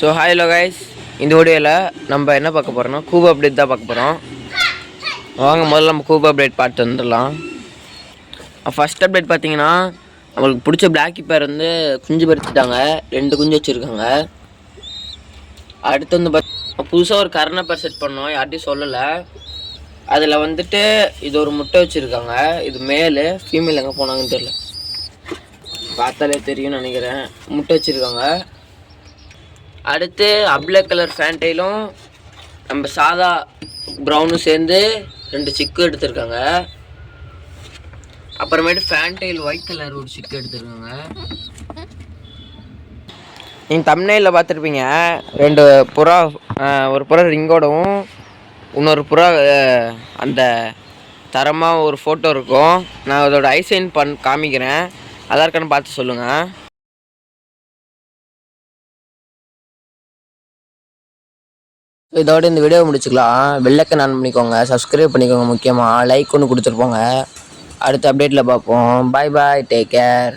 So hi hello guys இந்த வீடியோவில் நம்ம என்ன பார்க்க போகிறோம்னா கூப் அப்டேட் தான் பார்க்க போகிறோம் வாங்க முதல்ல நம்ம கூப் அப்டேட் பார்த்து வந்துடலாம். ஃபஸ்ட் அப்டேட் பார்த்தீங்கன்னா நம்மளுக்கு பிடிச்ச பிளாக் பேர் வந்து குஞ்சு பறிச்சுட்டாங்க. ரெண்டு குஞ்சு வச்சுருக்காங்க. அடுத்து வந்து பார்த்து புதுசாக ஒரு கரண பேர் செட் பண்ணோம். யார்ட்டையும் சொல்லலை. அதில் வந்துட்டு இது ஒரு முட்டை வச்சுருக்காங்க. இது மேலு ஃபீமேல் எங்கே போனாங்கன்னு தெரியல. பார்த்தாலே தெரியும்னு நினைக்கிறேன். முட்டை வச்சுருக்காங்க. அடுத்து அப்ள கலர் ஃபேண்டைலும் நம்ம சாதா ப்ரௌனும் சேர்ந்து ரெண்டு சிக்கு எடுத்திருக்காங்க. அப்புறமேட்டு ஃபேண்டைல் ஒயிட் கலர் ஒரு சிக்கு எடுத்திருக்காங்க. நீங்கள் தமிழ்நெல்லில் பார்த்துருப்பீங்க. ரெண்டு புறா ஒரு புறா ரிங்கோடவும் இன்னொரு புறா அந்த தரமாக ஒரு ஃபோட்டோ இருக்கும். நான் அதோட ஐசைன் பண் காமிக்கிறேன். அதான் இருக்கான்னு பார்த்து சொல்லுங்கள் இதோட இந்த வீடியோ முடிச்சுக்கலாம். வெள்ளக்கன் ஆன் பண்ணிக்கோங்க. சப்ஸ்கிரைப் பண்ணிக்கோங்க முக்கியமாக லைக் ஒன்று கொடுத்துருப்போங்க அடுத்த அப்டேட்டில் பார்ப்போம். பாய் பாய் டேக் கேர்